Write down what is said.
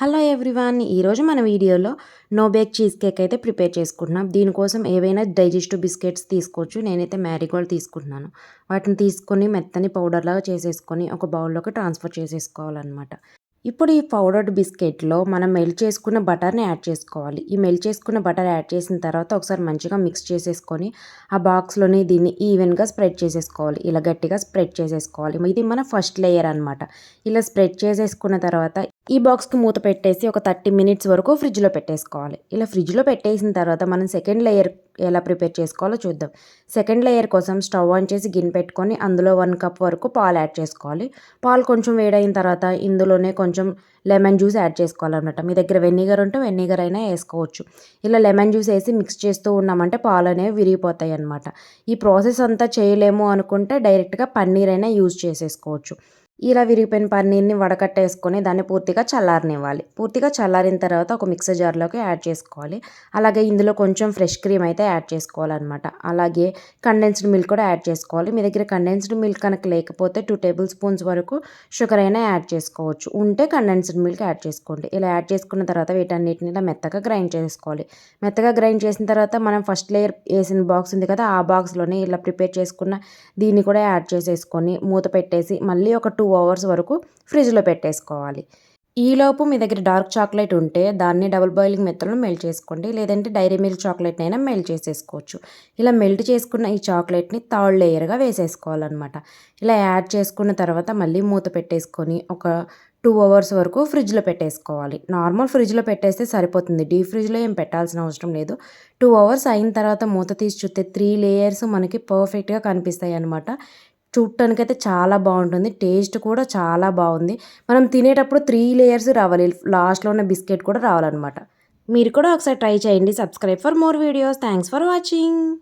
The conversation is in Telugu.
హలో ఎవ్రీవాన్ ఈరోజు మన వీడియోలో నో బేక్ చీజ్ కేక్ అయితే ప్రిపేర్ చేసుకుంటున్నాం. దీనికోసం ఏవైనా డైజెస్టివ్ బిస్కెట్స్ తీసుకోవచ్చు. నేనైతే మ్యారీగోల్డ్ తీసుకుంటున్నాను. వాటిని తీసుకొని మెత్తని పౌడర్ లాగా చేసేసుకొని ఒక బౌల్లోకి ట్రాన్స్ఫర్ చేసేసుకోవాలన్నమాట. ఇప్పుడు ఈ పౌడర్డ్ బిస్కెట్లో మనం మెల్ట్ చేసుకున్న బటర్ని యాడ్ చేసుకోవాలి. ఈ మెల్ట్ చేసుకున్న బటర్ యాడ్ చేసిన తర్వాత ఒకసారి మంచిగా మిక్స్ చేసేసుకొని ఆ బాక్స్లోని దీన్ని ఈవెన్గా స్ప్రెడ్ చేసేసుకోవాలి. ఇలా గట్టిగా స్ప్రెడ్ చేసేసుకోవాలి. ఇది మన ఫస్ట్ లేయర్ అనమాట ఇలా స్ప్రెడ్ చేసేసుకున్న తర్వాత ఈ బాక్స్కి మూత పెట్టేసి ఒక థర్టీ మినిట్స్ వరకు ఫ్రిడ్జ్లో పెట్టేసుకోవాలి. ఇలా ఫ్రిడ్జ్లో పెట్టేసిన తర్వాత మనం సెకండ్ లేయర్ ఎలా ప్రిపేర్ చేసుకోవాలో చూద్దాం. సెకండ్ లేయర్ కోసం స్టవ్ ఆన్ చేసి గిన్నె పెట్టుకొని అందులో వన్ కప్ వరకు పాలు యాడ్ చేసుకోవాలి. పాలు కొంచెం వేడైన తర్వాత ఇందులోనే కొంచెం కొంచెం లెమన్ జ్యూస్ యాడ్ చేసుకోవాలన్నమాట. మీ దగ్గర వెనిగర్ ఉంటే వెనిగర్ అయినా వేసుకోవచ్చు. ఇలా లెమన్ జ్యూస్ వేసి మిక్స్ చేస్తూ ఉన్నామంటే పాలు అనేవి విరిగిపోతాయి అన్నమాట ఈ ప్రాసెస్ అంతా చేయలేము అనుకుంటే డైరెక్ట్గా పన్నీర్ అయినా యూజ్ చేసేసుకోవచ్చు. ఇలా విరిగిపోయిన పన్నీర్ని వడకట్టేసుకొని దాన్ని పూర్తిగా చల్లారనివ్వాలి. పూర్తిగా చల్లారిన తర్వాత ఒక మిక్సర్ జార్లోకి యాడ్ చేసుకోవాలి. అలాగే ఇందులో కొంచెం ఫ్రెష్ క్రీమ్ అయితే యాడ్ చేసుకోవాలన్నమాట. అలాగే కండెన్స్డ్ మిల్క్ కూడా యాడ్ చేసుకోవాలి. మీ దగ్గర కండెన్స్డ్ మిల్క్ కనుక లేకపోతే టూ టేబుల్ స్పూన్స్ వరకు షుగర్ అయినా యాడ్ చేసుకోవచ్చు. ఉంటే కండెన్స్డ్ మిల్క్ యాడ్ చేసుకోండి. ఇలా యాడ్ చేసుకున్న తర్వాత వీటన్నిటిని ఇలా మెత్తగా గ్రైండ్ చేసుకోవాలి. మెత్తగా గ్రైండ్ చేసిన తర్వాత మనం ఫస్ట్ లేయర్ వేసిన బాక్స్ ఉంది కదా ఆ బాక్స్లోనే ఇలా ప్రిపేర్ చేసుకున్న దీన్ని కూడా యాడ్ చేసేసుకొని మూత పెట్టేసి మళ్ళీ ఒక టూ అవర్స్ వరకు ఫ్రిడ్జ్లో పెట్టేసుకోవాలి. ఈలోపు మీ దగ్గర డార్క్ చాక్లెట్ ఉంటే దాన్ని డబుల్ బాయిలింగ్ మెత్తలో మెల్ట్ చేసుకోండి. లేదంటే డైరీ మిల్క్ చాక్లెట్ని అయినా మెల్ట్ చేసేసుకోవచ్చు. ఇలా మెల్ట్ చేసుకున్న ఈ చాక్లెట్ని థర్డ్ లేయర్గా వేసేసుకోవాలన్నమాట. ఇలా యాడ్ చేసుకున్న తర్వాత మళ్ళీ మూత పెట్టేసుకొని ఒక టూ అవర్స్ వరకు ఫ్రిడ్జ్లో పెట్టేసుకోవాలి. నార్మల్ ఫ్రిడ్జ్లో పెట్టేస్తే సరిపోతుంది. డీప్ ఫ్రిడ్జ్లో ఏం పెట్టాల్సిన అవసరం లేదు. టూ అవర్స్ అయిన తర్వాత మూత తీసి చూస్తే త్రీ లేయర్స్ మనకి పర్ఫెక్ట్గా కనిపిస్తాయి అనమాట చూడటానికైతే చాలా బాగుంటుంది. టేస్ట్ కూడా చాలా బాగుంది. మనం తినేటప్పుడు త్రీ లేయర్స్ రావాలి. లాస్ట్లో ఉన్న బిస్కెట్ కూడా రావాలన్నమాట. మీరు కూడా ఒకసారి ట్రై చేయండి. Subscribe for more videos. Thanks for watching.